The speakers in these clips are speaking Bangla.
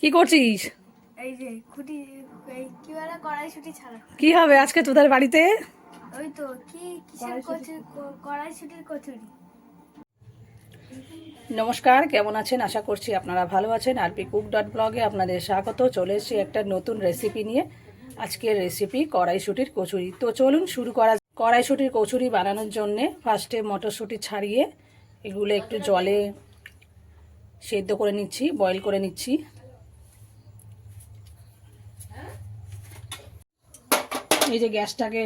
কি করছিস? এই যে খুঁটি এই কি বলে কড়াইশুটি ছাড়া। কি হবে আজকে তোদের বাড়িতে? ওই তো কি কিসের কচুরি কড়াইশুটির কচুরি? নমস্কার কেমন আছেন? আশা করছি আপনারা ভালো আছেন। আরপি কুক ডট ব্লগে আপনাদের স্বাগত। চলে এসেছি একটা নতুন রেসিপি নিয়ে। আজকের রেসিপি কড়াইশুটির কচুরি। তো চলুন শুরু করা কড়াইশুটির কচুরি বানানোর জন্যে ফার্স্টে মটরশুঁটি ছাড়িয়ে এগুলো একটু জলে সেদ্ধ করে নিচ্ছি বয়েল করে নিচ্ছি। এই যে গ্যাসটাকে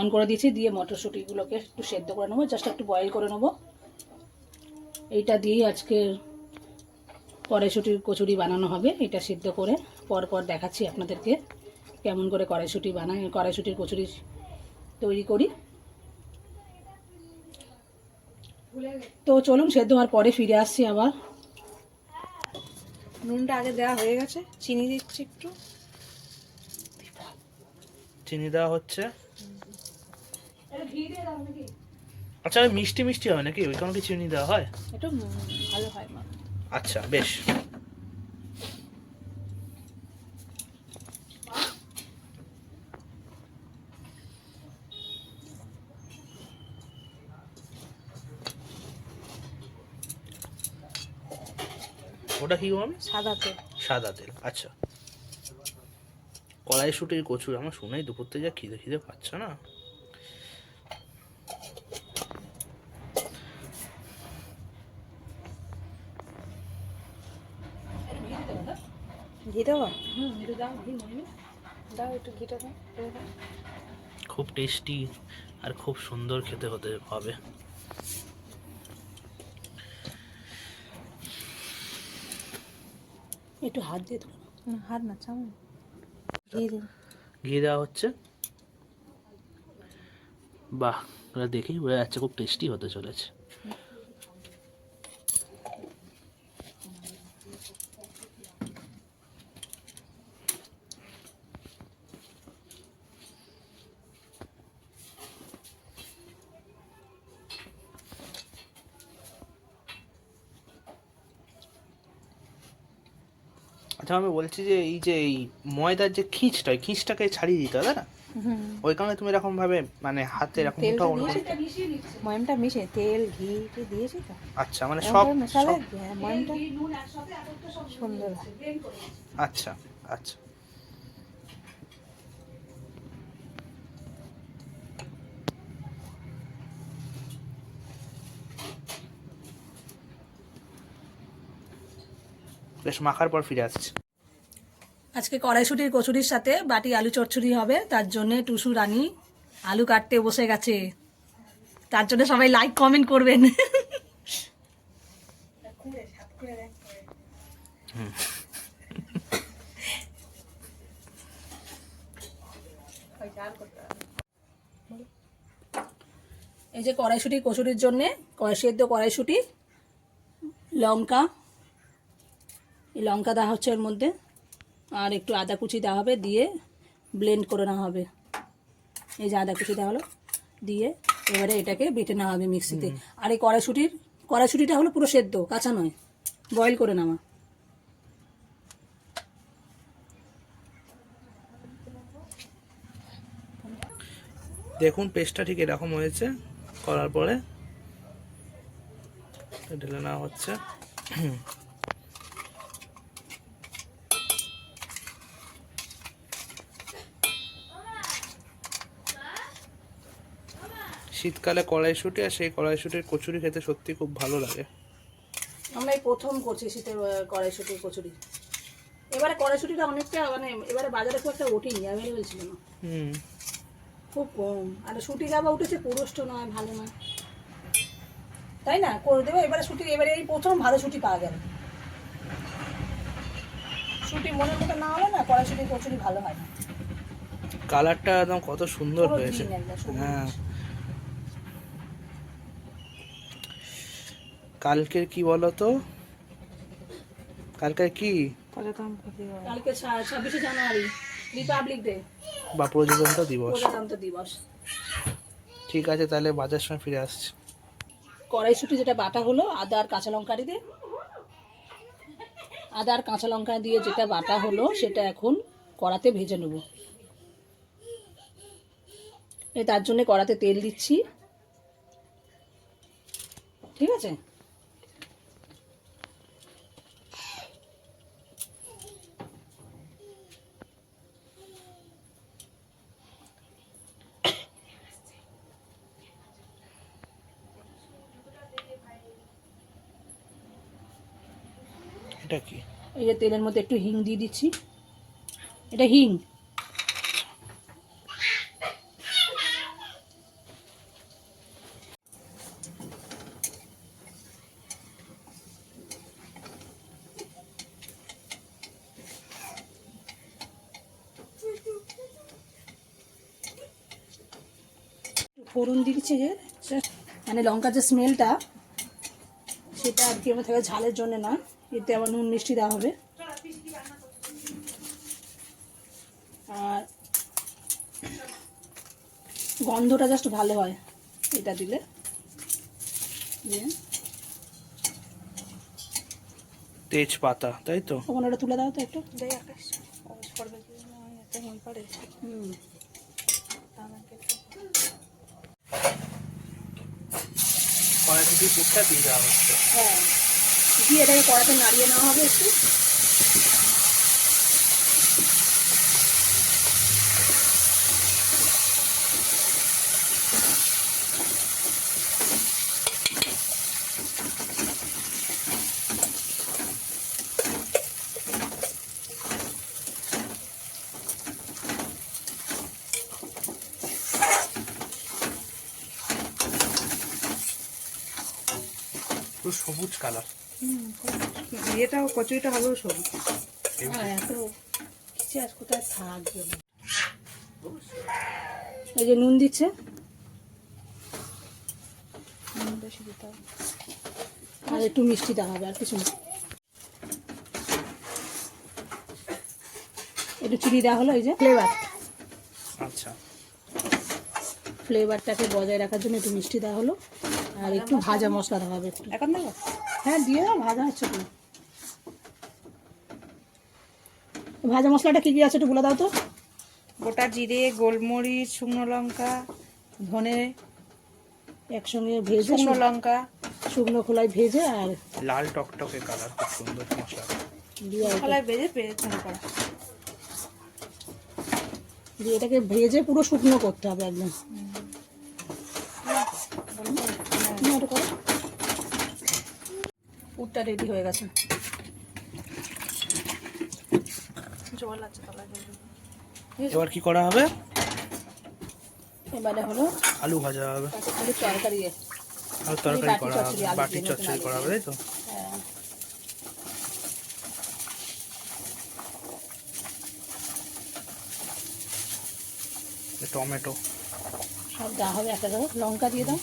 অন করে দিয়েছি, দিয়ে মটরশুঁটিগুলোকে একটু সেদ্ধ করে নেব জাস্ট একটু বয়েল করে নেব। এইটা দিয়েই আজকে কড়াইশুটির কচুরি বানানো হবে, এটা সিদ্ধ করে পর পর দেখাচ্ছি আপনাদেরকে কেমন করে কড়াইশুটি বানাই, কড়াইশুটির কচুরি তৈরি করি। তো চলুন, সেদ্ধ হওয়ার পরে ফিরে আসছি আবার। নুনটা আগে দেওয়া হয়ে গেছে চিনি দিচ্ছি একটু। চিনি দেওয়া হচ্ছে। আচ্ছা ওই মিষ্টি মিষ্টি হয় নাকি? ওই কারণে কি চিনি দেওয়া হয়? একটু ভালো হয় মা। আচ্ছা বেশ। ওটা কি আমি সাদা তেল। সাদা তেল আচ্ছা। কড়াইশুটির কচুর আমার শুনেই দুপুর থেকে যা খিদে খিদে পাচ্ছে না? ঘি দেবো? দাও ঘি দাও একটু ঘিটা দাও। খুব টেস্টি আর খুব সুন্দর খেতে হতে হবে। একটু হাত দিয়ে ধরো। হাত না চামচ ঘি দিন। ঘি দেওয়া হচ্ছে। বাহ ওরা দেখেই বোঝা যাচ্ছে খুব টেস্টি হতে চলেছে। আচ্ছা আমি বলছি যে এই যে এই ময়দার যে খিঁচটা ওই খিঁচটাকে ছাড়িয়ে দিতে হবে না? ওই কারণে তুমি এরকম ভাবে মানে হাতে এরকম দিয়েছি ময়মটা মিশে তেল ঘি টি দিয়েছি তো? আচ্ছা মানে সব মেশালে হ্যাঁ, ময়মটা সুন্দর আচ্ছা আচ্ছা। বেশ মাখার পর ফিরে আসছি। আজকে কড়াইশুটির কচুরির সাথে বাটি আলু চচ্চড়ি হবে, তার জন্য টুসু রানী আলু কাটতে বসে গেছে। তার জন্য সবাই লাইক কমেন্ট করবেন। এই যে কড়াইশুটি কচুরির জন্যে কড়াই সেদ্ধ কড়াইশুটি, লঙ্কা। এই লঙ্কা দেওয়া হচ্ছে এর মধ্যে। আর একটু আদা কুচি দেওয়া হবে দিয়ে ব্লেন্ড করে নেওয়া হবে। এই যে আদা কুচি দেওয়া হলো দিয়ে এবারে এটাকে বেটে নেওয়া হবে মিক্সিতে। আর এই কড়াইশুটির কড়াইশুটিটা হলো পুরো সেদ্ধ কাঁচা নয় বয়েল করে নেওয়া। দেখুন পেস্টটা ঠিক এরকম হয়েছে করার পরে ঢেলে নেওয়া হচ্ছে। শীতকালে কড়াইশুটি আর সেই কড়াইশুটির কচুরি খেতে সত্যি খুব ভালো লাগে। আমরা এই প্রথম করছি শীতের কড়াইশুটির কচুরি। এবারে কড়াইশুটিটা অনেকটা মানে এবারে বাজারে খুব একটা ওঠেনি অ্যাভেলেবেল ছিল না। হুম। খুব কম। আর সুটি গাবা উঠেছে পুরুষ্ট নয় ভালো নয়। তাই না? করে দেবো এবারে শুটি এবারে এই প্রথম ভালো সুটি পাওয়া গেল। সুটি মনের মতো না হলে না কড়াইশুটি কচুরি ভালো হয় না। কালারটা একদম কত সুন্দর হয়েছে। হ্যাঁ। কালকের কি বলো তো? কালকের কি? কালকে ছাব্বিশে জানুয়ারি রিপাবলিক ডে বা প্রজাতন্ত্র দিবস। প্রজাতন্ত্র দিবস। ঠিক আছে তাহলে বাজার সময় ফিরে আসছি। কড়াইশুটি যেটা বাটা হলো আদা আর কাঁচা লঙ্কা দিয়ে। আদা আর কাঁচা লঙ্কা দিয়ে যেটা বাটা হলো সেটা এখন কড়াতে ভেজে নেব। এই তার জন্য কড়াতে তেল দিচ্ছি। ঠিক আছে এটা কি এই যে তেলের মধ্যে একটু হিং দিয়ে দিচ্ছি। এটা হিং। ফোড়ন দিচ্ছি যে মানে লঙ্কার যে স্মেলটা সেটা আর কি আমার থাকে ঝালের জন্য না এতে আবার নুন মিষ্টি দেওয়া হবে। আর গন্ধটা জাস্ট ভালো হয় এটা দিলে। দিয়ে তেজপাতা তাই তো? ওখানে ওটা তুলে দাও তো একটু। দেয় আকাশ করবে কি মন পড়ে। হুম। কড়াইশুটি পুরটা দিয়ে দেওয়া হচ্ছে। হ্যাঁ। দিয়ে এটাকে কড়াতে নাড়িয়ে নেওয়া হবে একটু। সবুজ কালার। বিয়েটাও কচুরিটা হবেও সবুজ। হ্যাঁ এত কিছু আর কোথায় থাকবে এই যে নুন দিচ্ছে। নুন বেশি দিতে হবে। আর একটু মিষ্টি দেওয়া হবে আর কিছু না। একটু চিনি দেওয়া হলো এই যে ফ্লেভার। আচ্ছা। ফ্লেভারটাকে বজায় রাখার জন্য একটু মিষ্টি দেওয়া হলো আর একটু ভাজা মশলা দেওয়া হবে একটু। এখন দেবো? হ্যাঁ দিয়ে ভাজা হচ্ছে তো। ভাজা মশলাটা কী কী আছে একটু বলে দাও তো। গোটা জিরে গোলমরিচ শুকনো লঙ্কা ধনে একসঙ্গে ভেজে শুকনো লঙ্কা। শুকনো খোলায় ভেজে আর লাল টকটকে কালার খুব সুন্দর মশলা কলায় বেজে করা। দিয়ে এটাকে ভেজে পুরো শুকনো করতে হবে একদম। করো। পুরটা রেডি হয়ে গেছে। জল আছে দেবো। এবার কি করা হবে? এবারে হলো আলু ভাজা হবে। আলু তরকারি। আর তরকারি করা হবে দিয়ে চচ্চড়ি করা হবে তাই তো? হ্যাঁ। টমেটো। সব দেওয়া হবে একটা করে। লঙ্কা দিয়ে দাও।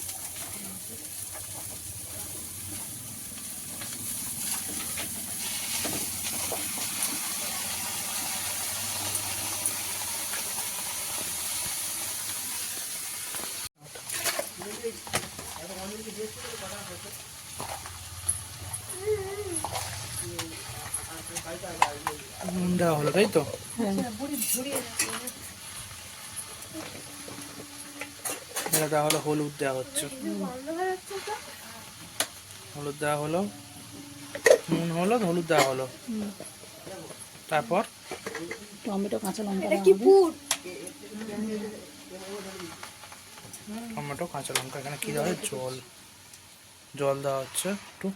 দেওয়া হলো তাই তো? এটা দেওয়া হলো হলুদ দেওয়া হচ্ছে। হলুদ দেওয়া হলো নুন হলো হলুদ দেওয়া হলো। তারপর? টমেটো কাঁচা লঙ্কা টমেটো কাঁচা লঙ্কা এখানে কি দেওয়া হয় জল। জল দেওয়া হচ্ছে একটু।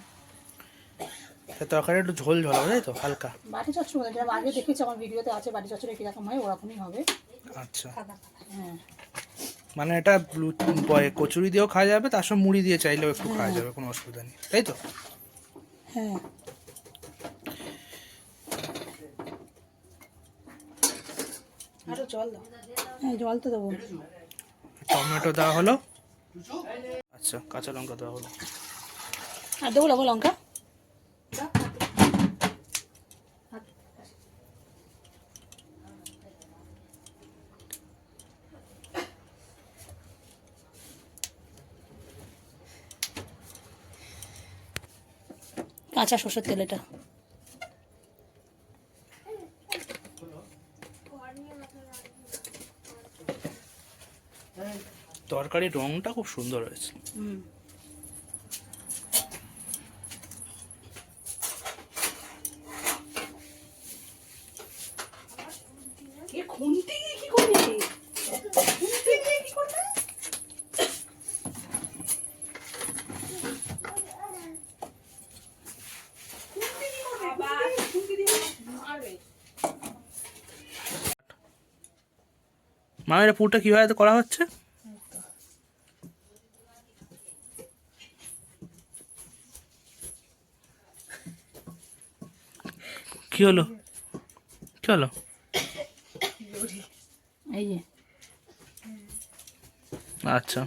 তরকারি একটু ঝোল ঝোল হবে তাই তো? হালকা। বাটি চচ্চড়ি বলে যেরকম আগে দেখেছি আমার ভিডিওতে আছে বাটি চচ্চড়ি কীরকম হয় ওরকমই হবে। আচ্ছা। হ্যাঁ। মানে এটা কচুরি দিয়েও খাওয়া যাবে তার সঙ্গে মুড়ি দিয়ে চাইলেও একটু খাওয়া যাবে কোনো অসুবিধা নেই তাই তো? হ্যাঁ। আরও জল দাও। হ্যাঁ জল তো দেবো। টমেটো দেওয়া হলো। আচ্ছা কাঁচা লঙ্কা দেওয়া হলো। আর দেবো লবো লঙ্কা? কাঁচা সর্ষের তেল এটা। তরকারি রংটা খুব সুন্দর হয়েছে। মায়ের পুরটা কীভাবে করা হচ্ছে? কি হলো? কি হলো? এই যে। আচ্ছা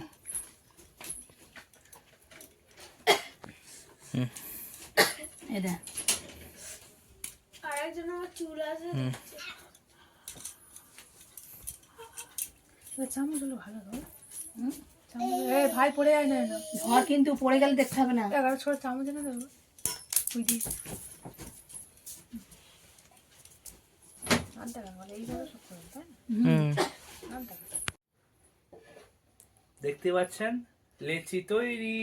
এটা আরেকজন আমার চুল আছে হুম। চামচগুলো ভালো এ ভাই পড়ে যায় না কিন্তু পড়ে গেলে দেখতে হবে না। এগারো ছোট চামচ এনে দেবো। ওই দিস দেখতে পাচ্ছেন? লেচি তৈরি।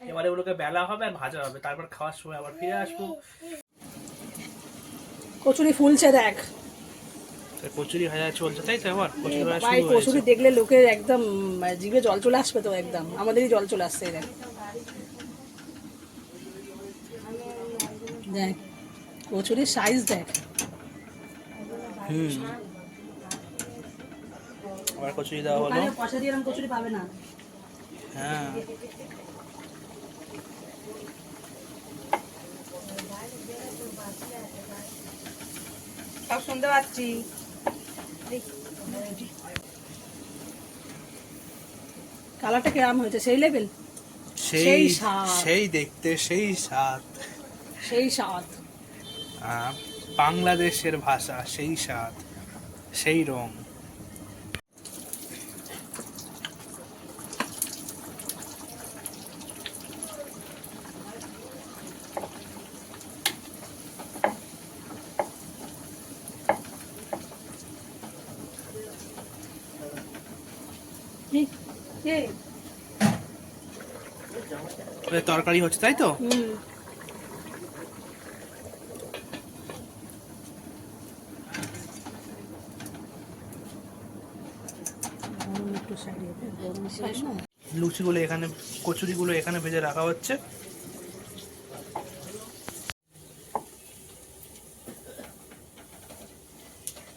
এবারে ওগুলোকে বেলা হবে আর ভাজা হবে। তারপর খাওয়ার সময় আবার ফিরে আসব। কচুরি ফুলছে দেখ। কচুরি ভাজা চলছে তাই তো আবার কচুরি ভাজা ভাই কচুরি দেখলে লোকের একদম জিভে জল চলে আসবে তো একদম আমাদেরই জল চলে আসছে এই দেখ দেখ কচুরির সাইজ দেখ। হুম। আবার কচুরি দেওয়া হলো। পয়সা দিয়ে এরকম কচুরি পাবে না। হ্যাঁ। সব শুনতে পাচ্ছি। কালারটা কেরাম হয়েছে? সেই লেভেল সেই সেই সেই দেখতে সেই স্বাদ। সেই স্বাদ। বাংলাদেশের ভাষা সেই স্বাদ সেই রং কি? কে? ওদের তরকারি হচ্ছে তাই তো? লুচিগুলো এখানে কচুরিগুলো এখানে ভেজে রাখা হচ্ছে।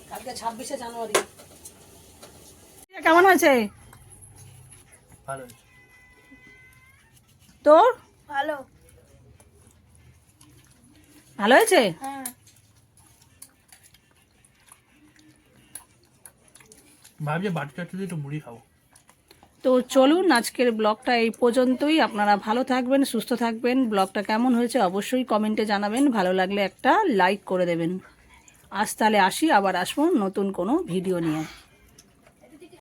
কালকে ছাব্বিশে জানুয়ারি। কেমন হয়েছে? ভালো তোর? ভালো। ভালো হয়েছে? হ্যাঁ। ভাবছি বাটি একটু মুড়ি খাব। তো চলুন আজকের ব্লগটা এই পর্যন্তই। আপনারা ভালো থাকবেন সুস্থ থাকবেন। ব্লগটা কেমন হয়েছে অবশ্যই কমেন্টে জানাবেন। ভালো লাগলে একটা লাইক করে দেবেন। আজ তাহলে আসি আবার আসব নতুন কোনো ভিডিও নিয়ে।